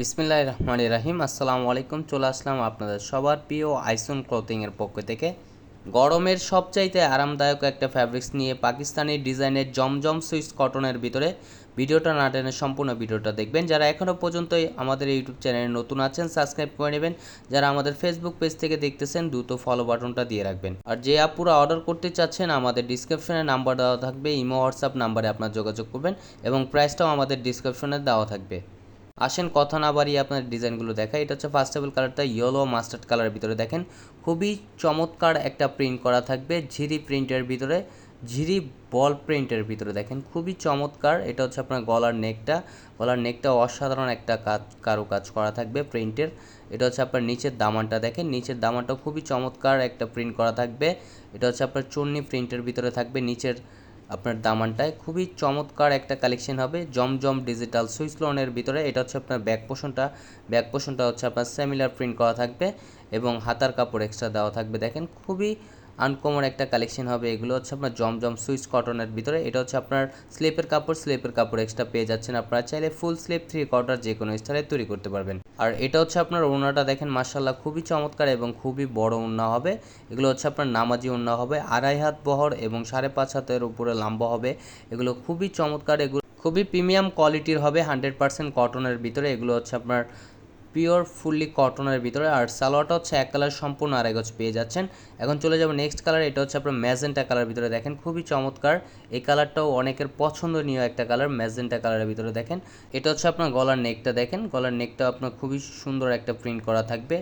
বিসমিল্লাহ রহমান রাহিম আসসালামু আলাইকুম। চলে আসলাম আপনাদের সবার প্রিয় আইসন ক্লথিংয়ের পক্ষ থেকে। গরমের সবচাইতে আরামদায়ক একটা ফ্যাব্রিক্স নিয়ে পাকিস্তানি ডিজাইনের জমজম সুইস কটনের ভিতরে ভিডিওটা না টেনে সম্পূর্ণ ভিডিওটা দেখবেন। যারা এখনও পর্যন্তই আমাদের ইউটিউব চ্যানেলে নতুন আছেন সাবস্ক্রাইব করে নেবেন। যারা আমাদের ফেসবুক পেজ থেকে দেখতেছেন, দ্রুত ফলো বাটনটা দিয়ে রাখবেন। আর যে আপুরা অর্ডার করতে চাচ্ছেন, আমাদের ডিসক্রিপশনে নাম্বার দেওয়া থাকবে, ইমো হোয়াটসঅ্যাপ নাম্বারে আপনার যোগাযোগ করবেন এবং প্রাইসটাও আমাদের ডিসক্রিপশনে দেওয়া থাকবে। আসেন, কথা না বাড়িয়ে আপনার ডিজাইনগুলো দেখা এটা হচ্ছে ফার্স্ট টেবল কালারটা ইয়েলো মাস্টার্ড কালারের ভিতরে দেখেন। খুবই চমৎকার একটা প্রিন্ট করা থাকবে, ঝিরি প্রিন্টের ভিতরে, ঝিরি বল প্রিন্টের ভিতরে দেখেন। খুবই চমৎকার। এটা হচ্ছে আপনার গলার নেকটা। গলার নেকটা অসাধারণ একটা কাজ কারও কাজ করা থাকবে প্রিন্টের এটা হচ্ছে আপনার নিচের দামানটা দেখেন। নিচের দামানটা খুবই চমৎকার একটা প্রিন্ট করা থাকবে। এটা হচ্ছে আপনার চুন্নি প্রিন্টের ভিতরে থাকবে। নিচের আপনার দামানটায় খুবই চমৎকার একটা কালেকশন হবে। জমজম ডিজিটাল সুইচ লোনের ভিতরে এটা হচ্ছে আপনার ব্যাক পোষণটা ব্যাক পোষণটা হচ্ছে আপনার সেমিলার প্রিন্ট করা থাকবে এবং হাতার কাপড় এক্সট্রা দেওয়া থাকবে। দেখেন খুবই আনকমন একটা কালেকশন হবে। এগুলো হচ্ছে আপনার জমজম সুইচ কটনের ভিতরে। এটা হচ্ছে আপনার স্লিপের কাপড় স্লিপের কাপড় এক্সট্রা পেয়ে যাচ্ছেন। আপনারা চাইলে ফুল স্লিপ থ্রি কোয়ার্টার যে কোনো স্টাইলে তৈরি করতে পারবেন। আর এটা হচ্ছে আপনার ওনাটা দেখেন মার্শাল্লাহ খুবই চমৎকার এবং খুবই বড় ওনা হবে। এগুলো হচ্ছে আপনার নামাজি ওনা হবে। আড়াই হাত বহর এবং সাড়ে পাঁচ হাতের উপরে লম্বা হবে। এগুলো খুবই চমৎকার, এগুলো খুবই প্রিমিয়াম কোয়ালিটির হবে। হান্ড্রেড পার্সেন্ট কটনের ভিতরে। এগুলো হচ্ছে আপনার পিওর ফুললি কটনের ভিতরে। আর সালোয়ারটা হচ্ছে এক কালার সম্পূর্ণ আড়াই গজ পেয়ে যাচ্ছেন। এখন চলে যাব নেক্সট কালার এটা হচ্ছে আপনার ম্যাজেন্টা কালার ভিতরে দেখেন, খুবই চমৎকার। এই কালারটাও অনেকের পছন্দনীয় একটা কালার ম্যাজেন্টা কালারের ভিতরে দেখেন। এটা হচ্ছে আপনার গলার নেকটা দেখেন, গলার নেকটা আপনার খুবই সুন্দর একটা প্রিন্ট করা থাকবে।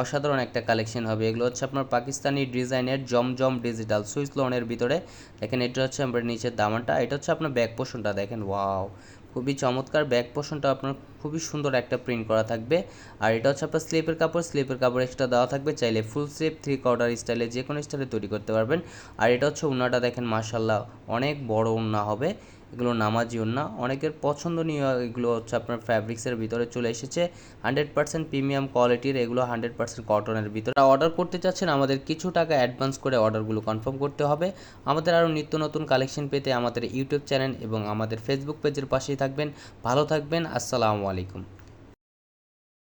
অসাধারণ একটা কালেকশন হবে। এগুলো হচ্ছে আপনার পাকিস্তানি ডিজাইনের জমজম ডিজিটাল সুইচ লোনের ভিতরে। দেখেন এটা হচ্ছে আপনার নিচের দামানটা, এটা হচ্ছে আপনার ব্যাক পোষণটা দেখেন ওয়াও খুবই চমৎকার ব্যাক পোষণটা আপনার খুবই সুন্দর একটা প্রিন্ট করা থাকবে। আর এটা হচ্ছে আপনার স্লিপের কাপড় স্লিপের কাপড় এক্সট্রা দেওয়া থাকবে, চাইলে ফুল স্লিপ থ্রি কোয়ার্টার স্টাইলে যে কোনো স্টাইলে তৈরি করতে পারবেন। আর এটা হচ্ছে উন্নাটা দেখেন মার্শাল্লাহ অনেক বড় উন্না হবে। এগুলো নামাজি না। অনেকের পছন্দনীয় এগুলো হচ্ছে আপনার ফ্যাব্রিক্সের ভিতরে চলে এসেছে। হান্ড্রেড পার্সেন্ট প্রিমিয়াম কোয়ালিটির এগুলো হান্ড্রেড পার্সেন্ট কটনের ভিতরে। অর্ডার করতে চাচ্ছেন, আমাদের কিছু টাকা অ্যাডভান্স করে অর্ডারগুলো কনফার্ম করতে হবে। আমাদের আরও নিত্য নতুন কালেকশন পেতে আমাদের ইউটিউব চ্যানেল এবং আমাদের ফেসবুক পেজের পাশেই থাকবেন। ভালো থাকবেন, আসসালামু আলাইকুম।